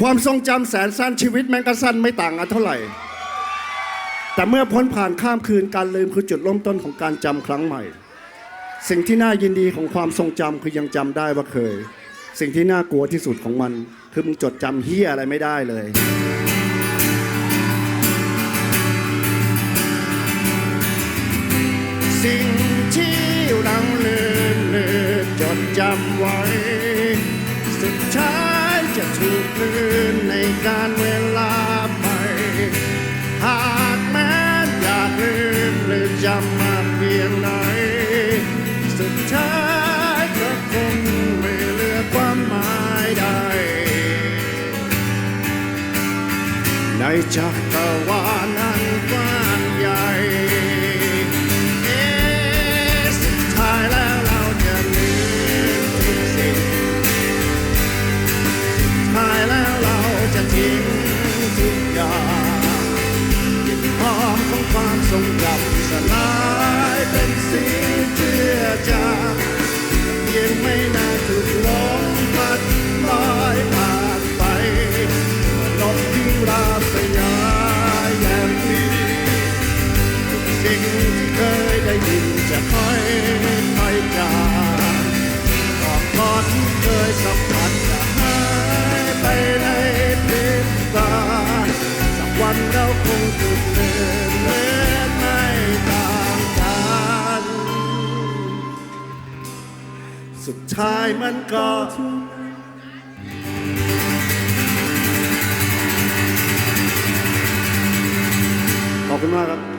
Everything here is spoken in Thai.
ความทรงจำแสนสั้นชีวิตแม่งก็สั้นไม่ต่างกันเท่าไหร่ แต่เมื่อพ้นผ่านข้ามคืนการลืมคือจุดเริ่มต้นของการจำครั้งใหม่ สิ่งที่น่ายินดีของความทรงจำคือยังจำได้ว่าเคย สิ่งที่น่ากลัวที่สุดของมัน คือมึงจดจำเฮียอะไรไม่ได้เลยสิ่งที่เราลืมเลือจดจำไว้ สุดท้าย จะถูกลืนในการเวลาไป หากแม้อยากลืมหรือจำมาเพียงไหน สุดท้ายก็คงไม่เหลือความหมายใด ในจักรวาลนั้นกว้างใหญ่ ยางกลิ่นหอมของความทรงจำสลายเป็นสีเจือจางเพียงไม่นานถูกลมพัดลอยผ่านไปนกพิราสยายแยมปีสิ่งที่เคยได้ยินจะค่อย สุดท้ายมันก็ขอบคุณมากครับ